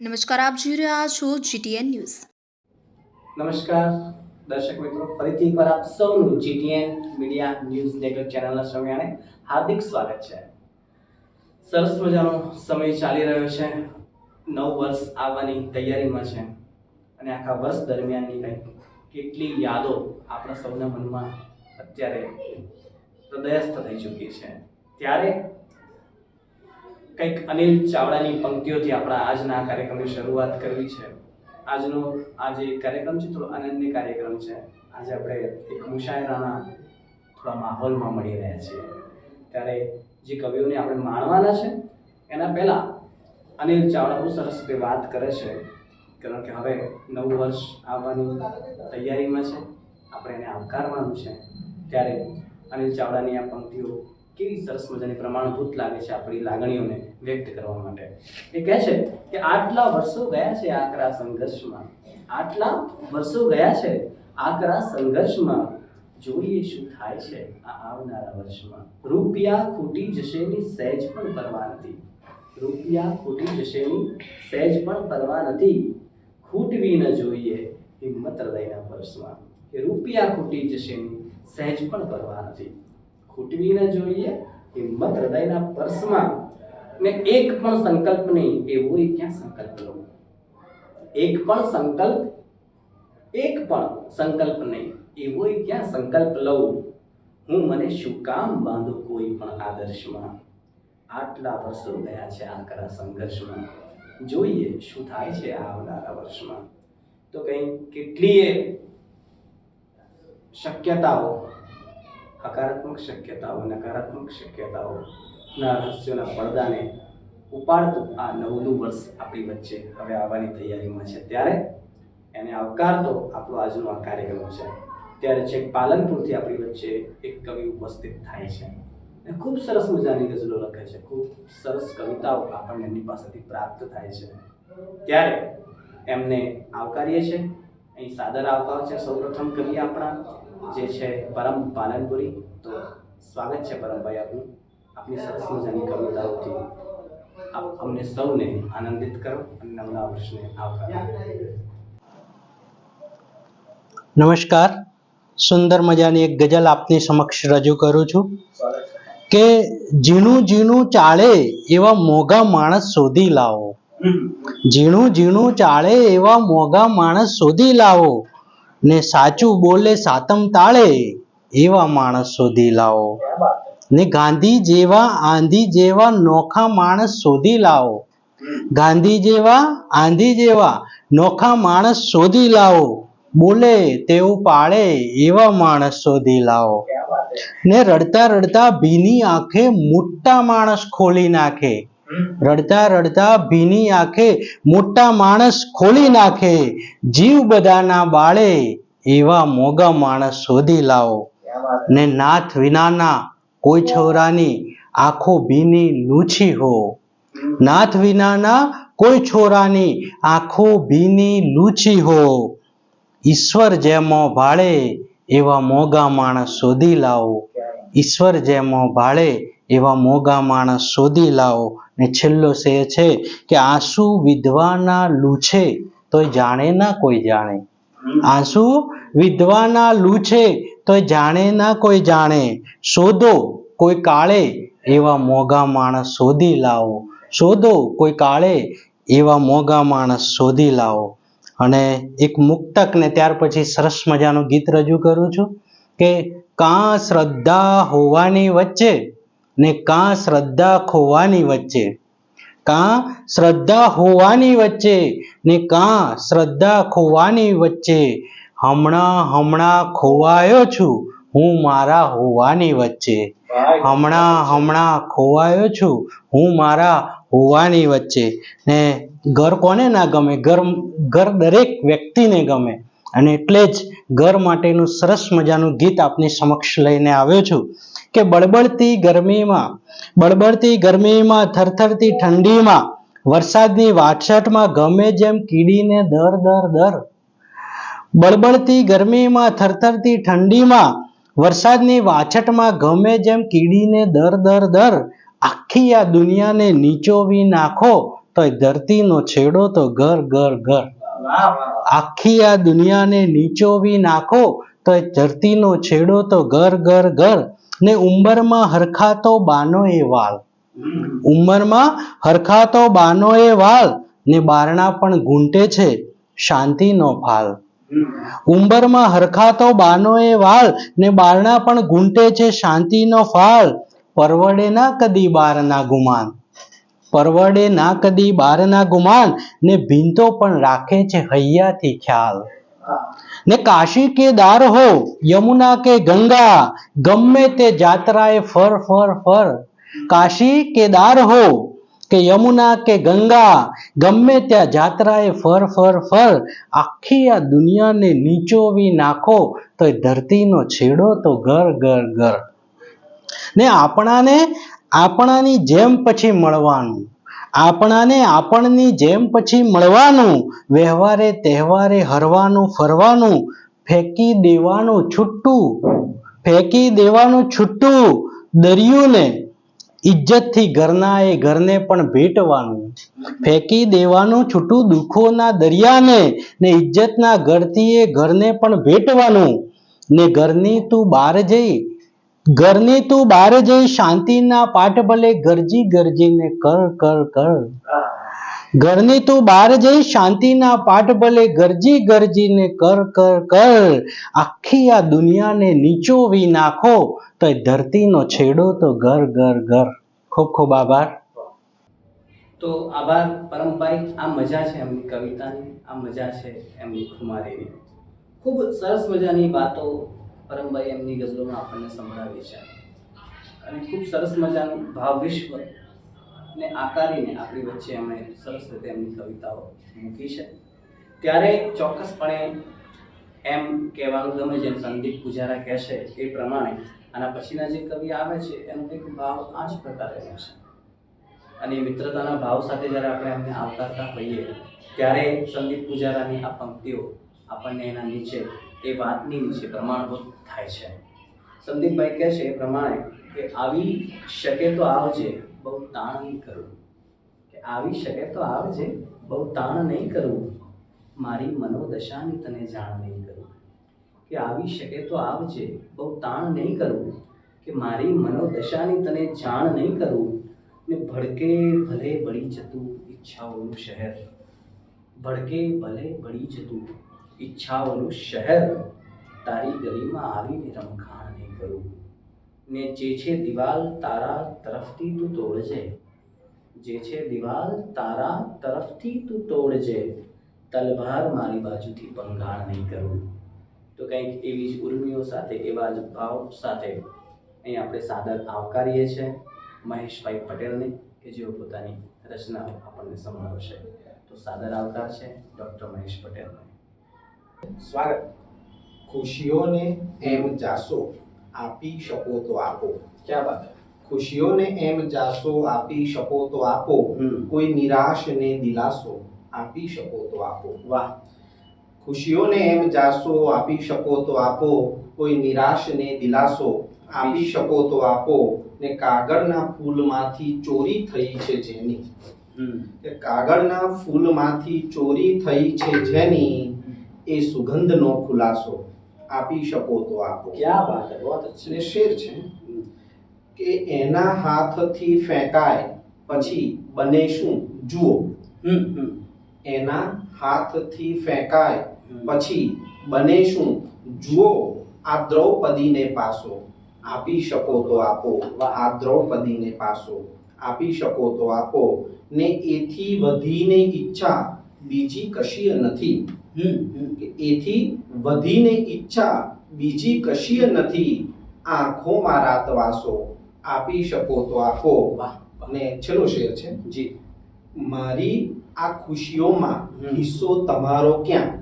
નમસ્કાર, આપ જોઈ રહ્યા છો જીટીએન ન્યૂઝ નમસ્કાર, દર્શક મિત્રો, ફરીથી એકવાર આપ સૌનું જીટીએન મીડિયા ન્યૂઝ નેટવર્ક ચેનલના સમયાને હાર્દિક સ્વાગત છે. સરસ મજાનો સમય ચાલી રહ્યો છે. નવ વર્ષ આવવાની તૈયારીમાં છે. અને આખા વર્ષ દરમિયાનની કંઈક કેટલી યાદો આપણા સૌના મનમાં અત્યારે હૃદયસ્થ થઈ ચૂકી છે. ત્યારે કંઈક અનિલ ચાવડાની પંક્તિઓથી આપણા આજના કાર્યક્રમની શરૂઆત કરવી છે. આજનો આ જે કાર્યક્રમ છે, થોડો આનંદની કાર્યક્રમ છે. આજે આપણે એક મુશાયરાના થોડા માહોલમાં મળી રહ્યા છીએ. ત્યારે જે કવિઓને આપણે માણવાના છે, એના પહેલાં અનિલ ચાવડા બહુ સરસ રીતે વાત કરે છે. કારણ કે હવે નવું વર્ષ આવવાની તૈયારીમાં છે. આપણે એને આવકારવાનું છે. ત્યારે અનિલ ચાવડાની આ પંક્તિઓ કેવી સરસ મજાની પ્રમાણભૂત લાગે છે આપણી લાગણીઓને વ્યક્ત કરવા માટે. એ કહે છે કે આટલા વર્ષો ગયા છે આકરા સંઘર્ષમાં. આટલા વર્ષો ગયા છે આકરા સંઘર્ષમાં. જોઈએ શું થાય છે આ આવનારા વર્ષમાં. રૂપિયા ખૂટી જશેની સહેજ પણ પરવા નથી. રૂપિયા ખૂટી જશેની સહેજ પણ પરવા નથી. ખૂટવી ન જોઈએ હિંમત હૃદયના વર્ષમાં રૂપિયા ખૂટી જશેની સહેજ પણ પરવા નથી. ખૂટવી ન જોઈએ હિંમત હૃદયના પર્સમાં ને એક પણ સંકલ્પ નહીં એવો ક્યાં સંકલ્પ લો? એક પણ સંકલ્પ, એક પણ સંકલ્પ નહીં એવો ક્યાં સંકલ્પ લઉં હું મને શું કામ બાંધું કોઈ પણ આદર્શમાં? આટલા વર્ષો ગયા છે આકરા સંઘર્ષમાં. જોઈએ શું થાય છે આવનારા વર્ષમાં. તો કંઈ કેટલીય શક્યતાઓ હકારાત્મક શક્યતાઓ, નકારાત્મક શક્યતાઓના રહસ્યોના પડદાને ઉપાડતું આ નવલું વર્ષ આપણી વચ્ચે હવે આવવાની તૈયારીમાં છે. ત્યારે એને આવકારતો આપણો આજનો આ કાર્યક્રમ છે. ત્યારે છેક પાલનપુરથી આપણી વચ્ચે એક કવિ ઉપસ્થિત થાય છે. અને ખૂબ સરસ મજાની ગઝલો લખે છે. ખૂબ સરસ કવિતાઓ આપણને એમની પાસેથી પ્રાપ્ત થાય છે. ત્યારે એમને આવકારીએ છીએ. અહીં સાદર આવતા છે સૌપ્રથમ કવિ આપણા. જે છે પરમ પાલનપુરી તો સ્વાગત છે પરમભાઈ આપનું. આપની સરસ મજાની કવિતાઓથી. આપ અમને સૌને આનંદિત કરો અને નવલા વર્ષને આવકાર નમસ્કાર. સુંદર મજાની એક ગઝલ આપની સમક્ષ રજૂ કરું છું કે ઝીણું ઝીણું ચાળે એવા મોગા માણસ શોધી લાવો. ઝીણું ઝીણું ચાળે એવા મોગા માણસ શોધી લાવો. ને સાચું બોલે સાતમ તાળે, એવા માણસ શોધી લાવો. ને ગાંધી જેવા, આંધી જેવા નોખા માણસ શોધી લાવો. ગાંધી જેવા, આંધી જેવા નોખા માણસ શોધી લાવો. બોલે તેવું પાળે, એવા માણસ શોધી લાવો. ને રડતા રડતા ભીની આંખે મોટા માણસ ખોલી નાખે. રડતા રડતા ભીની આંખે મોટા માણસ ખોલી નાખે. જીવ બધાના બાળે એવા મોગા માણસ શોધી લાવો. ને નાથ વિનાના કોઈ છોરાની આંખો ભીની લૂછી હો. નાથ વિનાના કોઈ છોરાની આંખો ભીની લૂછી હો. ઈશ્વર જેમો ભાળે એવા મોગા માણસ શોધી લાવો. ઈશ્વર જેમો ભાળે એવા મોગા માણસ શોધી લાવો. ને છેલ્લો શે છે કે આંસુ વિધવાના લૂછે તોય જાણે ના કોઈ જાણે. આંસુ વિધવાના લૂછે તોય જાણે ના કોઈ જાણે. શોધો કોઈ કાળે એવા મોગા માણસ શોધી લાવો. શોધો કોઈ કાળે એવા મોગા માણસ શોધી લાવો. અને એક મુક્તક ને ત્યાર પછી સરસ મજાનું ગીત રજૂ કરું છું કે કાં શ્રદ્ધા હોવાની વચ્ચે ને કાં શ્રદ્ધા ખોવાની વચ્ચે? કાં શ્રદ્ધા હોવાની વચ્ચે ને કાં શ્રદ્ધા ખોવાની વચ્ચે? હમણાં હમણાં ખોવાયો છું હું મારા હોવાની વચ્ચે. હમણાં હમણાં ખોવાયો છું હું મારા હોવાની વચ્ચે. ને ઘર કોને ના ગમે? ઘર ઘર દરેક વ્યક્તિને ગમે. અને એટલે જ ઘર માટેનું સરસ મજાનું ગીત આપની સમક્ષ લઈને આવ્યો છું. કે બળબડતી ગરમીમાં બળબડતી ગરમીમાં, થરથરતી ઠંડીમાં, વરસાદની વાછટમાં ગમે જેમ કીડીને દર દર દર. બળબડતી ગરમીમાં, થરથરતી ઠંડીમાં, વરસાદની વાછટમાં ગમે જેમ કીડીને દર દર દર. આખી આ દુનિયાને નીચોવી નાખો, તોય ધરતીનો છેડો તો ઘર ઘર ઘર. આખી આ દુનિયાને નીચોવી નાખો તો ધરતીનો છેડો તો ઘર ઘર ઘર. ને ઉંબરમાં હરખાતો બાનો એ વાલ. ઉંમરમાં હરખાતો બાનો એ વાલ ને બારણા પણ ઘૂંટે છે શાંતિનો ફાલ. ઉંબરમાં હરખાતો બાનો એ વાલ ને બારણા પણ ઘૂંટે છે શાંતિનો ફાલ. પરવડે ના કદી બારના ગુમાન. પરવડે ના કદી બારના ગુમાન ને ભીંતો પણ રાખે છે હૈયાથી ખ્યાલ. ને કાશી કે દાર હો, યમુના કે ગંગા, ગમે તે જાત્રાએ ફર ફર ફર. કાશી કેદાર હો, કે યમુના કે ગંગા, ગમે ત્યાં જાત્રાએ ફર ફર ફર. આખી આ દુનિયાને નીચોવી નાખો, તો એ ધરતીનો છેડો તો ઘર ઘર ઘર. ને આપણાને, આપણાની જેમ પછી મળવાનું. આપણાને આપણની જેમ પછી મળવાનું, વ્યવહારે તહેવારે હરવાનું, ફરવાનું, ફેંકી દેવાનું છૂટું, ફેંકી દેવાનું છૂટું દરિયુને ઇજ્જતથી ઘરના એ ઘરને પણ ભેટવાનું ફેંકી દેવાનું છૂટું દુઃખોના દરિયાને ને ઇજ્જતના ઘરથી એ ઘરને પણ ભેટવાનું, ને ઘરની તું બહાર જઈ ઘરની તું બહાર જઈ શાંતિના પાઠ ભલે ગરજી ગરજીને કર કર કર. ઘરની તું બહાર જઈ શાંતિના પાઠ ભલે ગરજી ગરજીને કર કર કર. આખી આ દુનિયાને નીચોવી નાખો તો એ ધરતીનો છેડો તો ઘર ઘર ઘર. ખૂબ ખૂબ આભાર. તો આભાર પરમભાઈ આ મજા છે એમની કવિતાની, આ મજા છે એમની ખુમારીની. ખૂબ સરસ મજાની વાતો પરમભાઈ એમની ગઝલોમાં આપણને સંભળાવી છે. અને ખૂબ સરસ મજાનું ભાવ વિશ્વ ને આકારીને આપણી વચ્ચે એમણે સરસ રીતે એમની કવિતાઓ મૂકી છે. ત્યારે ચોક્કસપણે એમ કહેવાનું ગમે જેમ સંદીપ પૂજારા કહેશે એ પ્રમાણે આના પછીના જે કવિ આવે છે, એનો એક ભાવ આ જ પ્રકારેનો છે. અને મિત્રતાના ભાવ સાથે જ્યારે આપણે એમને આવકારતા હોઈએ, ત્યારે સંદીપ પૂજારાની આ પંક્તિઓ આપણને એના નીચે એ વાતની નીચે પ્રમાણભૂત થાય છે. સંદીપભાઈ કહે છે એ પ્રમાણે કે આવી શકે તો આવજે, બહુ તાણ નહીં કરવું. કે આવી શકે તો આવજે, બહુ તાણ નહીં કરવું. મારી મનોદશાની તને જાણ નહીં કરવું કે આવી શકે તો આવજે, બહુ તાણ નહીં કરવું કે મારી મનોદશાની તને જાણ નહીં કરવું ને ભડકે ભલે બળી જતું ઈચ્છાઓનું શહેર. ભડકે ભલે બળી જતું ઈચ્છાઓનું શહેર તારી ગલીમાં આવીને રમખાણ નહીં કરું. ને જે છે દિવાલ તારા તરફથી તું તોડજે. જે છે દિવાલ તારા તરફથી તું તોડજે. તલવાર મારી બાજુથી ભંગાણ નહીં કરું. તો કંઈક એવી જ ઉર્મિઓ સાથે, એવા જ ભાવ સાથે અહીં આપણે સાદર આવકારીએ છીએ મહેશભાઈ પટેલને કે જેઓ પોતાની રચનાઓ આપણને સંભાળશે તો સાદર આવકાર છે ડૉક્ટર મહેશ પટેલને. સ્વાગત. ખુશીઓને એમ જાશો આપી શકો તો આપો. ક્યાં વાત? ખુશીઓને એમ જાશો આપી શકો તો આપો. કોઈ નિરાશ ને દિલાસો આપી શકો તો આપો. વાહ. ખુશીઓને એમ જાશો આપી શકો તો આપો. કોઈ નિરાશને દિલાસો આપી શકો તો આપો. ને કાગળના ફૂલમાંથી ચોરી થઈ છે જેની. કાગળના ફૂલમાંથી ચોરી થઈ છે જેની એ સુગંધનો ખુલાસો આપી શકો તો આપો. ક્યાં વાત હે? બહુત અચ્છા. શેર છે. કે એના હાથથી ફેંકાય પછી બને શું? જુઓ. એના હાથથી ફેંકાય પછી બને શું? જુઓ. આ દ્રૌપદીને પાસો. આપી શકો તો આપો. આ દ્રૌપદીને પાસો. આપી શકો તો આપો. ને એથી વધીને ઈચ્છા બીજી કશી નથી. એથી વધીને ઈચ્છા બીજી કશીય નથી. આંખોમાં રાતવાસો આપી શકો તો આપો. વાહ અને છેલ્લો શેર છે. જી. મારી આ ખુશીઓમાં. હિસ્સો તમારો ક્યાં?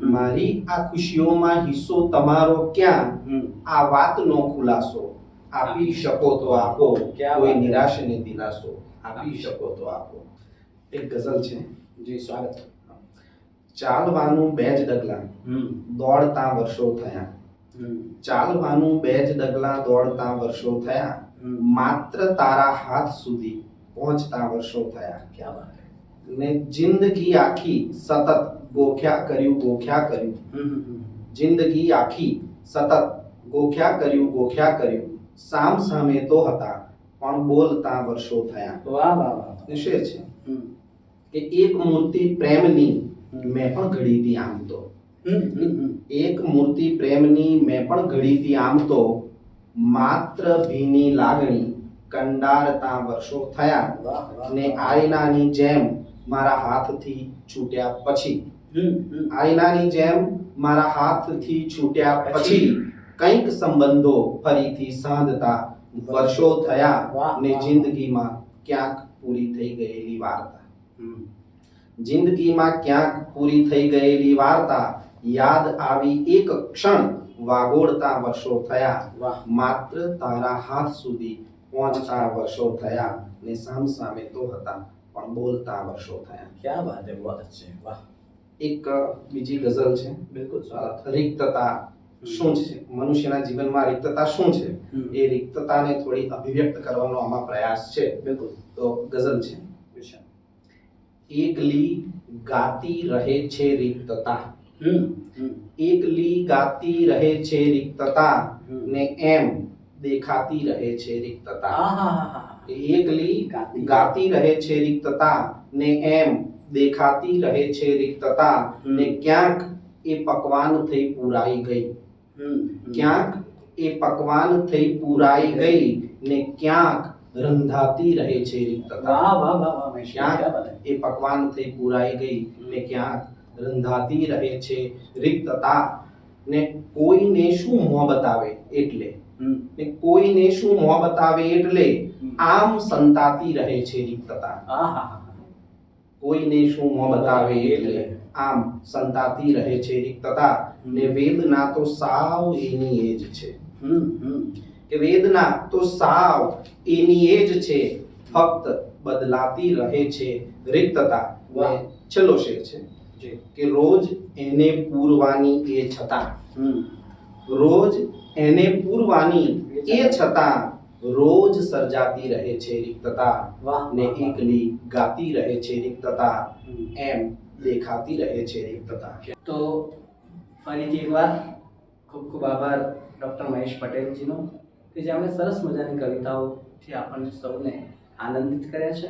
મારી આ ખુશીઓમાં હિસ્સો તમારો ક્યાં? આ વાતનો ખુલાસો. આપી શકો તો આપો. કોઈ નિરાશને છે. નિરાશ ને દિલાસો. આપી શકો તો આપો. એક ગઝલ છે. જી સ્વાગત. ચાલવાનું બે જ ડગલા હમ. દોડતા વર્ષો થયા. હમ. ચાલવાનું બે જ ડગલા દોડતા વર્ષો થયા. હમ. માત્ર તારા હાથ સુધી પહોંચતા વર્ષો થયા. ક્યાં વાત હે? ને જિંદગી આખી સતત ગોખ્યા કર્યું ગોખ્યા કર્યું. હમ હમ હમ. જિંદગી આખી સતત ગોખ્યા કર્યું ગોખ્યા કર્યું. સામ સામે તો હતા પણ બોલતા વર્ષો થયા. વાહ વાહ વાહ એ શેર છે. હમ. કે એક મૂર્તિ પ્રેમની હમ. મેં પણ ઘડી હતી આમ તો. એક મૂર્તિ પ્રેમની મેં પણ ઘડી હતી આમ તો માત્ર ભીની લાગણી કંડારતા વર્ષો થયા ને આઈનાની જેમ મારા હાથથી છૂટ્યા પછી. આઈનાની જેમ મારા હાથથી છૂટ્યા પછી? કંઈક સંબંધો ફરીથી સાંધતા વર્ષો થયા ને. જિંદગીમાં ક્યાંક પૂરી થઈ ગયેલી વાર્તા. જિંદગીમાં ક્યાંક પૂરી થઈ ગયેલી વાર્તા યાદ આવી એક ક્ષણ વાગોળતા વર્ષો થયા. માત્ર તારા હાથ સુધી પહોંચતા વર્ષો થયા ને સામ સામે તો હતા પણ બોલતા વર્ષો થયા. ક્યાં વાત છે વાત છે વાહ. એક બીજી ગઝલ છે. બિલકુલ રિક્તતા શું છે? મનુષ્યના જીવનમાં રિક્તતા શું છે? એ રિક્તતાને થોડી અભિવ્યક્ત કરવાનો આમાં પ્રયાસ છે. બિલકુલ. તો ગઝલ છે. એકલી ગાતી રહે છે રિક્તતા હમ હમ એકલી ગાતી રહે છે રિક્તતા હમ. ને એમ દેખાતી રહે છે રિક્તતા હા હા હા હા કે એકલી ગાતી. ગાતી રહે છે રિક્તતા ને એમ દેખાતી રહે છે રિક્તતા હમ. ને ક્યાંક એ પકવાન થઈ પુરાઈ ગઈ હમ હમ. ક્યાંક એ પકવાન થઈ પુરાઈ ગઈ ને ક્યાંક રંધાતી રહે છે રિક્તતા વાહ ક્યાં? ક્યાં એ પકવાન થઈ પૂરાઈ ગઈ ને ક્યાંક રંધાતી રહે છે રિક્તતા ને કોઈને શું મોં બતાવે એટલે ને કોઈને શું મોં બતાવે એટલે આમ સંતાતી રહે છે રિક્તતા કોઈને શું મોં બતાવે એટલે આમ સંતાતી રહે છે રિક્તતા ને વેદના તો સાવ એની એ જ છે હમ હમ કે વેદના તો સાવ એની એ જ છે ફક્ત બદલાતી રહે છે રિક્તતા. છેલ્લો શેર છે. કે રોજ એને પૂરવાની એ છતાં. રોજ એને પૂરવાની એ છતાં રોજ સર્જાતી રહે છે રિક્તતા. ને. એકલી ગાતી રહે છે રિક્તતા. એમ દેખાતી રહે છે રિક્તતા. તો ફરીથી એકવાર ખૂબ ખૂબ આભાર ડૉક્ટર મહેશ પટેલજીનો. કે જેમણે સરસ મજાની કવિતાઓથી આપણને સૌને આનંદિત કર્યા છે.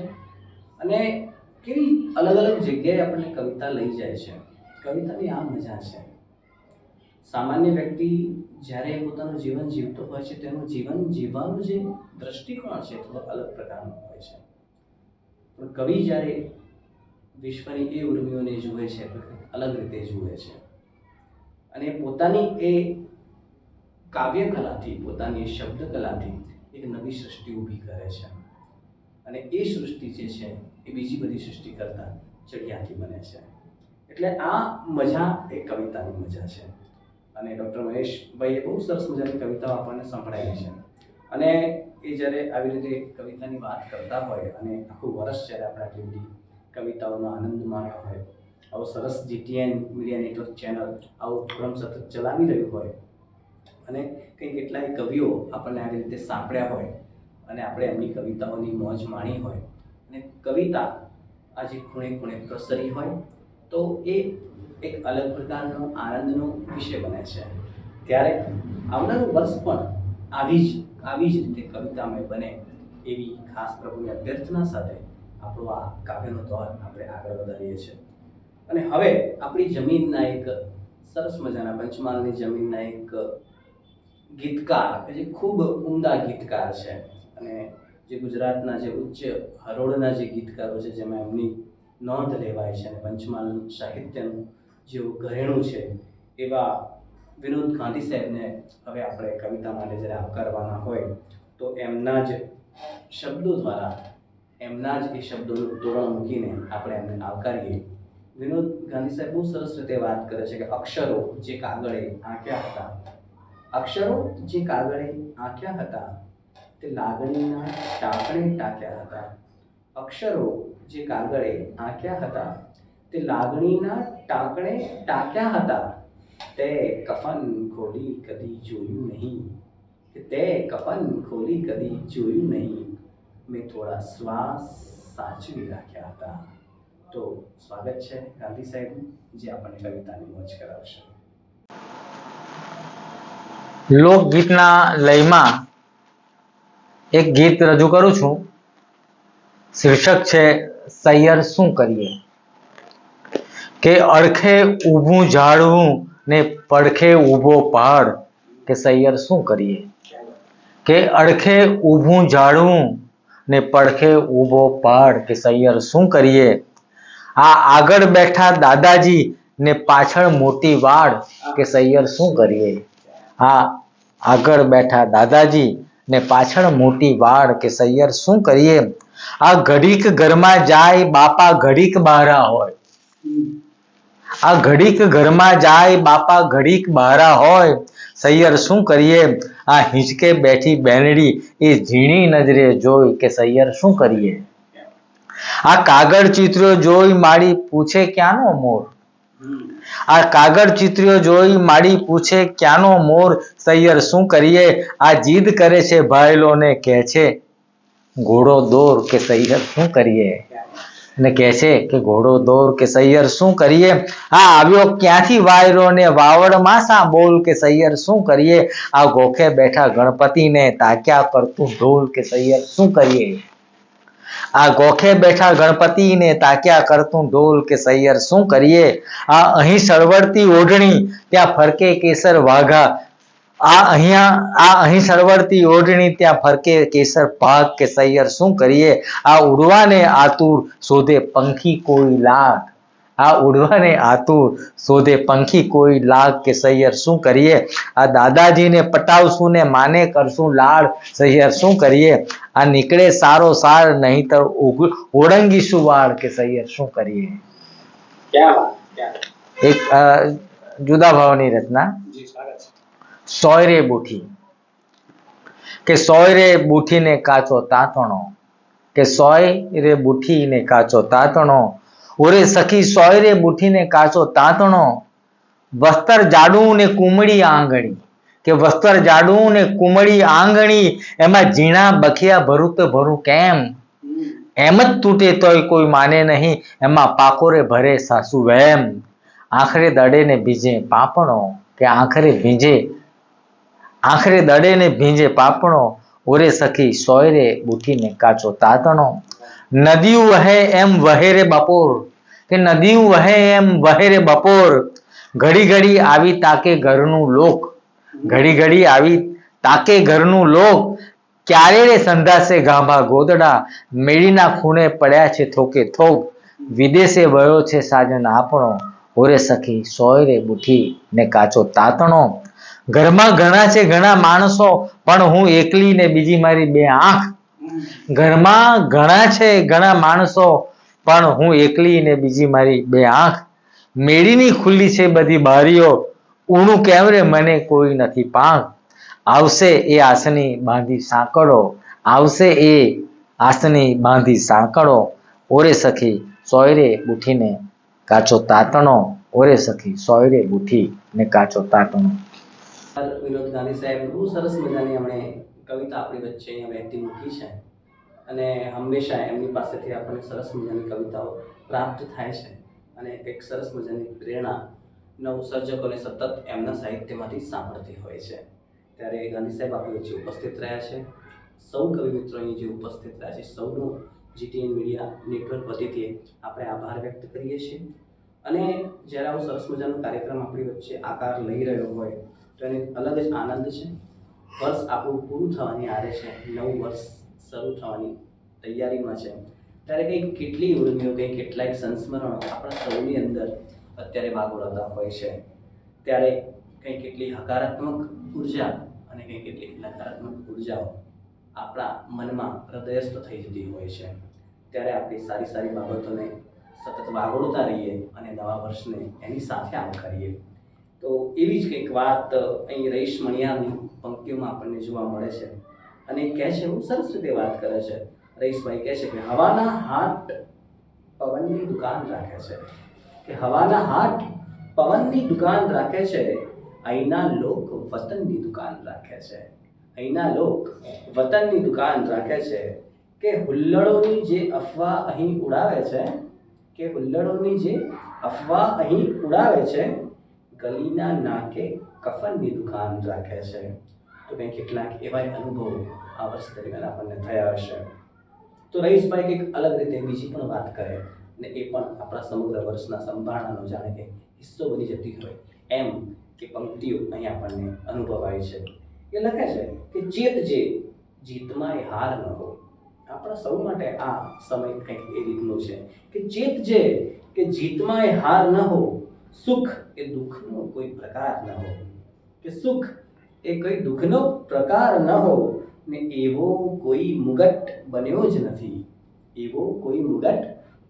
અને કેવી અલગ અલગ જગ્યાએ આપણને કવિતા લઈ જાય છે. કવિતાની આ મજા છે. સામાન્ય વ્યક્તિ જ્યારે પોતાનું જીવન જીવતો હોય છે, તેનું જીવન જીવવાનું જે દ્રષ્ટિકોણ છે થોડો અલગ પ્રકારનો હોય છે. પણ કવિ જ્યારે વિશ્વની એ ઉર્મિઓને જુએ છે અલગ રીતે જુએ છે. અને પોતાની એ કાવ્ય કલાથી, પોતાની શબ્દ કલાથી એક નવી સૃષ્ટિ ઊભી કરે છે. અને એ સૃષ્ટિ જે છે, એ બીજી બધી સૃષ્ટિ કરતાં ચડિયાથી બને છે. એટલે આ મજા એ કવિતાની મજા છે. અને ડૉક્ટર મહેશભાઈએ બહુ સરસ મજાની કવિતાઓ આપણને સંભળાવી છે. અને એ જ્યારે આવી રીતે કવિતાની વાત કરતા હોય અને આખું વર્ષ જ્યારે આપણે આટલી બધી કવિતાઓનો આનંદ માણ્યો હોય, આવો સરસ જીટીએન મીડિયા નેટવર્ક ચેનલ, આવો ક્રમ સતત ચલાવી રહ્યું હોય અને કંઈ કેટલાય કવિઓ આપણને આવી રીતે સાંભળ્યા હોય અને આપણે એમની કવિતાઓની મોજ માણી હોય અને કવિતા આજે ખૂણે ખૂણે પ્રસરી હોય, તો એ એક અલગ પ્રકારનો આનંદનો વિષય બને છે. ત્યારે આવનારું વર્ષ પણ આવી જ આવી જ રીતે કવિતામય બને એવી ખાસ પ્રભુની અભ્યર્થના સાથે આપણો આ કાવ્યનો દોર આપણે આગળ વધારીએ છીએ. અને હવે આપણી જમીનના એક સરસ મજાના પંચમહાલની જમીનના એક ગીતકાર, કે જે ખૂબ ઉમદા ગીતકાર છે. અને જે ગુજરાતના જે ઉચ્ચ હરોળના જે ગીતકારો છે, જેમાં એમની નોંધ લેવાય છે અને પંચમહાલ સાહિત્યનું જેવું ઘરેણું છે, એવા વિનોદ ગાંધી સાહેબને હવે આપણે કવિતા માટે જ્યારે આવકારવાના હોય, તો એમના જ શબ્દો દ્વારા, એમના જ એ શબ્દોનું તોરણ મૂકીને આપણે એમને આવકારીએ. વિનોદ ગાંધી સાહેબ બહુ સરસ રીતે વાત કરે છે કે અક્ષરો જે કાગળે આંક્યા હતા અક્ષરો જે કાગળે આંક્યા હતા તે લાગણીના ટાંકણે ટાંક્યા હતા અક્ષરો જે કાગળે આંક્યા હતા તે લાગણીના ટાંકણે ટાંક્યા હતા તે કફન ખોલી કદી જોયું નહીં કે તે કફન ખોલી કદી જોયું નહીં મેં થોડા શ્વાસ સાચવી રાખ્યા હતા તો સ્વાગત છે ગાંધી સાહેબનું જે આપણને કવિતાની મોજ કરાવશે લોકગીતના લયમાં એક ગીત રજૂ કરું છું. શીર્ષક છે, સૈયર શું કરીએ? કે અડખે ઊભું ઝાડવું ને પડખે ઊભો પહાડ કે સૈયર શું કરીએ? કે અડખે ઊભું ઝાડવું ને પડખે ઊભો પહાડ કે સૈયર શું કરીએ? આ આગળ બેઠા દાદાજી ને પાછળ મોટી વાડ કે સૈયર શું કરીએ? આ આગળ બેઠા દાદાજી ને પાછળ મોટી વાડ કે સૈયર શું કરીએ? આ ઘડીક ઘરમાં જાય બાપા ઘડીક બહારા હોય. આ ઘડીક ઘરમાં જાય બાપા ઘડીક બહારા હોય. સૈયર શું કરીએ? આ હિંચકે બેઠી બેનડી એ ઝીણી નજરે જોઈ કે સૈયર શું કરીએ? આ કાગળ ચિત્રો જોઈ માળી પૂછે ક્યાંનો મોર? આ કાગળ ચિત્રીઓ જોઈ માડી પૂછે, ક્યાંનો મોર સૈયર શું કરીએ? આ જીદ કરે છે, ભાઈલોને કહે છે, ઘોડો દોર કે સૈયર શું કરીએ? ને કહે છે કે, ઘોડો દોર કે સૈયર શું કરીએ? આ આવ્યો ક્યાંથી વાયરો ને વાવડમાં સા બોલ કે સૈયર શું કરીએ? આ ગોખે બેઠા ગણપતિને તાક્યા કરતું ઢોલ કે સૈયર શું કરીએ? આ ગોખે બેઠા ગણપતિને તાક્યા કરતું ઢોલ કે સૈયર શું કરીએ? આ અહીં સળવડતી ઓઢણી, ત્યાં ફરકે કેસર વાઘા. આ અહીંયા, આ અહીં સળવડતી ઓઢણી, ત્યાં ફરકે કેસર પાક કે સૈયર શું કરીએ? આ ઉડવાને આતુર શોધે પંખી કોઈ લાખ આ ઉડવાને આતુર શોધે પંખી કોઈ લાગ કે સૈયર શું કરીએ? આ દાદાજીને પટાવશું ને માને કરશું લાડ સૈયર શું કરીએ? આ નીકળે સારો સાર નહીંતર ઓળંગીશું વાળ કે સૈયર શું કરીએ? એક જુદા ભાવની રચના. સોયરે બુઠી. કે સોયરે બુઠીને કાચો તાતણો. કે સોયરે બુઠીને કાચો તાતણો. ઓરે સખી સોયરે બુઠીને કાચો તાતણો, વસ્તર જાડું ને કુમળી આંગળી કે વસ્તર જાડું ને કુમળી આંગણી, એમાં ઝીણા બખિયા ભરું તો ભરું કેમ? એમ જ તૂટે તોય કોઈ માને નહીં, એમાં પાકોરે ભરે સાસુ વેમ. આખરે દડે ને ભીજે પાપણો, કે આખરે ભીંજે, આખરે દડે ને ભીંજે પાપણો. ઓરે સખી સોયરે બુઠીને કાચો તાતણો નદીયું વહે એમ વહે રે બપોર. કે નદીયું વહે એમ વહે રે બપોર. ઘડી ઘડી આવી તાકે ઘરનું લોક. ઘડી ઘડી આવી તાકે ઘરનું લોક. ક્યારે રે સંધાશે ગાભા ગોદડા? મેળીના ખૂણે પડ્યા છે થોકે થોક. વિદેશે વયો છે સાજન આપણો. ઓરે સખી સોયરે બુઠી ને કાચો તાતણો. ઘરમાં ઘણા છે ઘણા માણસો, પણ હું એકલી ને બીજી મારી બે આંખ. ઘરમાં ઘણા છે, ઘણા માણસો, પણ હું એકલી ને બીજી મારી બે આંખ મેળીની ખુલ્લી છે બધી બારીઓ. ઊણું કેમ રે? મને કોઈ નથી પાંખ આવશે એ આસની બાંધી સાંકળો. આવશે એ આસની બાંધી સાંકળો. ઓરે સખી સોયરે બુઠીને કાચો તાતણો. ઓરે સખી સોયરે બુઠી ને કાચો તાતણો. વિનોદ ગાંધી સાહેબ, બહુ સરસ મજાની એમણે કવિતા આપણી વચ્ચે અહીંયા વહેતી મૂકી છે અને હંમેશા એમની પાસેથી આપણને સરસ મજાની કવિતાઓ પ્રાપ્ત થાય છે અને એક સરસ મજાની પ્રેરણા નવસર્જકોને સતત એમના સાહિત્યમાંથી સાંભળતી હોય છે. ત્યારે ગાંધી સાહેબ આપણી વચ્ચે ઉપસ્થિત રહ્યા છે. સૌ કવિ મિત્રો અહીં જે ઉપસ્થિત રહ્યા છે, સૌનો જીટીએન મીડિયા નેટવર્ક વતીથી આપણે આભાર વ્યક્ત કરીએ છીએ. અને જ્યારે આવો સરસ મજાનો કાર્યક્રમ આપણી વચ્ચે આકાર લઈ રહ્યો હોય તો એને અલગ જ આનંદ છે. વર્ષ આપણું પૂરું થવાની આરે છે, નવું વર્ષ શરૂ થવાની તૈયારીમાં છે. ત્યારે કંઈક કેટલી ઉર્મિઓ કંઈક કેટલાય સંસ્મરણો આપણા સૌની અંદર અત્યારે વાગોળાતા હોય છે. ત્યારે કંઈક કેટલી હકારાત્મક ઊર્જા અને કંઈક કેટલી નકારાત્મક ઉર્જાઓ આપણા મનમાં હૃદયસ્થ થઈ જતી હોય છે. ત્યારે આપણી સારી સારી બાબતોને સતત વાગોળતા રહીએ અને નવા વર્ષને એની સાથે આવકારીએ તો એવી જ કંઈક વાત અહીં રહીશ મણિયાની પંક્તિઓમાં આપણને જોવા મળે છે. અને કહે છે હું સરસ રીતે વાત કરે છે. રહીશભાઈ કહે છે કે હવાના હાટ પવનની દુકાન રાખે છે. કે હવાના હાટ પવનની દુકાન રાખે છે, અહીંના લોક વતનની દુકાન રાખે છે. અહીંના લોક વતનની દુકાન રાખે છે કે હુલ્લડોની જે અફવા અહીં ઉડાવે છે, કે હુલ્લડોની જે અફવા અહીં ઉડાવે છે ગલીના નાકે કફનની દુકાન રાખે છે તો કંઈ કેટલાક એવા અનુભવો આ વર્ષ દરમિયાન આપણને થયા હશે તો રહીશભાઈ કંઈક અલગ રીતે બીજી પણ વાત કરે ને એ પણ આપણા સમગ્ર વર્ષના સંભાળાનો જાણે કે હિસ્સો બની જતી હોય એમ કે પંક્તિઓ અહીં આપણને અનુભવાય છે એ લખે છે કે ચેત જે જીતમાં એ હાર ન હો આપણા સૌ માટે આ સમય કંઈક એ રીતનો છે કે ચેત જે કે જીતમાં એ હાર ન હો સુખ એ દુઃખનો કોઈ પ્રકાર ન હો કે સુખ એ કોઈ દુઃખનો પ્રકાર ન હો ને એવો કોઈ મુગટ બન્યો જ નથી. એવો કોઈ મુગટ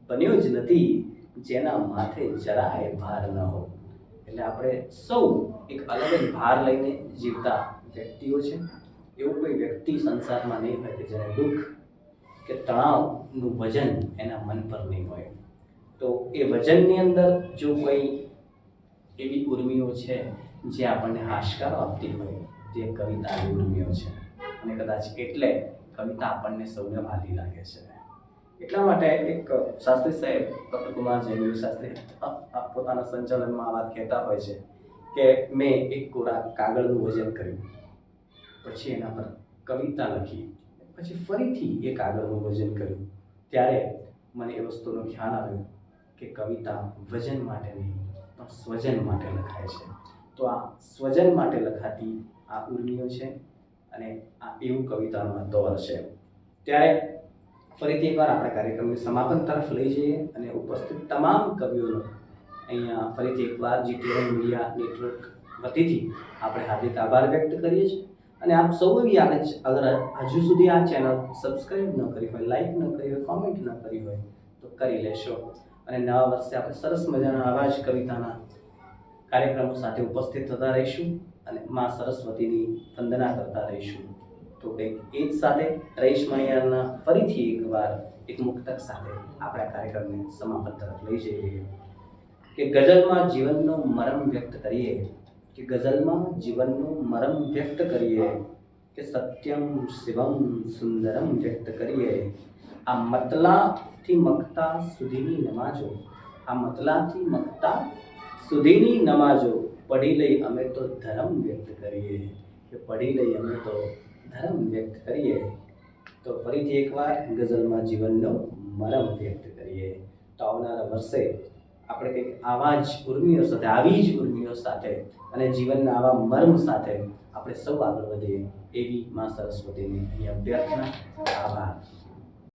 બન્યો જ નથી જેના માથે જરાય ભાર ન હો એટલે આપણે સૌ એક અલગ જ ભાર લઈને જીવતા વ્યક્તિઓ છે. એવું કોઈ વ્યક્તિ સંસારમાં નહીં હોય કે જેને દુઃખ કે તણાવનું વજન એના મન પર નહીં હોય. તો એ વજનની અંદર જો કોઈ એવી ઉર્મિઓ છે જે આપણને હાશકારો આપતી હોય તે કવિતાની ઉર્મિઓ છે. અને કદાચ એટલે કવિતા આપણને સૌને વાલી લાગે છે. એટલા માટે એક શાસ્ત્રી સાહેબ, ડૉક્ટર કુમાર જૈન શાસ્ત્રી પોતાના સંચાલનમાં વાત કહેતા હોય છે કે મેં એક કોરા કાગળનું વજન કર્યું. પછી એના પર કવિતા લખી. પછી ફરીથી એ કાગળનું વજન કર્યું. ત્યારે મને એ વસ્તુનો ખ્યાલ આવ્યો કે કવિતા વજન માટે નહીં પણ સ્વજન માટે લખાય છે. તો આ સ્વજન માટે લખાતી આ ઉર્મિઓ છે અને આ એવું કવિતાનો દોર છે. ત્યારે ફરીથી એકવાર આપણે કાર્યક્રમને સમાપન તરફ લઈ જઈએ અને ઉપસ્થિત તમામ કવિઓનો અહીંયા ફરીથી એકવાર જીટીએન મીડિયા નેટવર્ક વતીથી આપણે હાર્દિક આભાર વ્યક્ત કરીએ છીએ. અને આપ સૌ એવી જ અગર હજુ સુધી આ ચેનલ સબસ્ક્રાઈબ ન કરી હોય લાઈક ન કરી હોય, કોમેન્ટ ન કરી હોય, તો કરી લેશો. અને નવા વર્ષે આપણે સરસ મજાના આવા કવિતાના કાર્યક્રમો સાથે ઉપસ્થિત થતા રહીશું અને મા સરસ્વતીની વંદના કરતા રહીશું. તો કંઈક એ જ સાથે રહીશ મણિયારના ફરીથી એકવાર એક મુક્તક સાથે આપણા કાર્યક્રમને સમાપન તરફ લઈ જઈએ કે ગઝલમાં જીવનનો મરમ વ્યક્ત કરીએ, કે ગઝલમાં જીવનનો મરમ વ્યક્ત કરીએ કે સત્યમ શિવમ સુંદરમ વ્યક્ત કરીએ. આ મતલાથી મકતા સુધીની નમાજો. આ મતલાથી મકતા સુધીની નમાજો. પડી લઈ અમે તો ધર્મ વ્યક્ત કરીએ. કે પડી લઈ અમે તો ધર્મ વ્યક્ત કરીએ. તો ફરીથી એકવાર ગઝલમાં જીવનનો મરમ વ્યક્ત કરીએ. તો આવનારા વર્ષે આપણે કંઈક આવા જ ઉર્મિઓ સાથે, આવી જ ઉર્મિઓ સાથે અને જીવનના આવા મર્મ સાથે આપણે સૌ આગળ વધીએ. એવી મા સરસ્વતીની અભ્યર્થના. આભાર.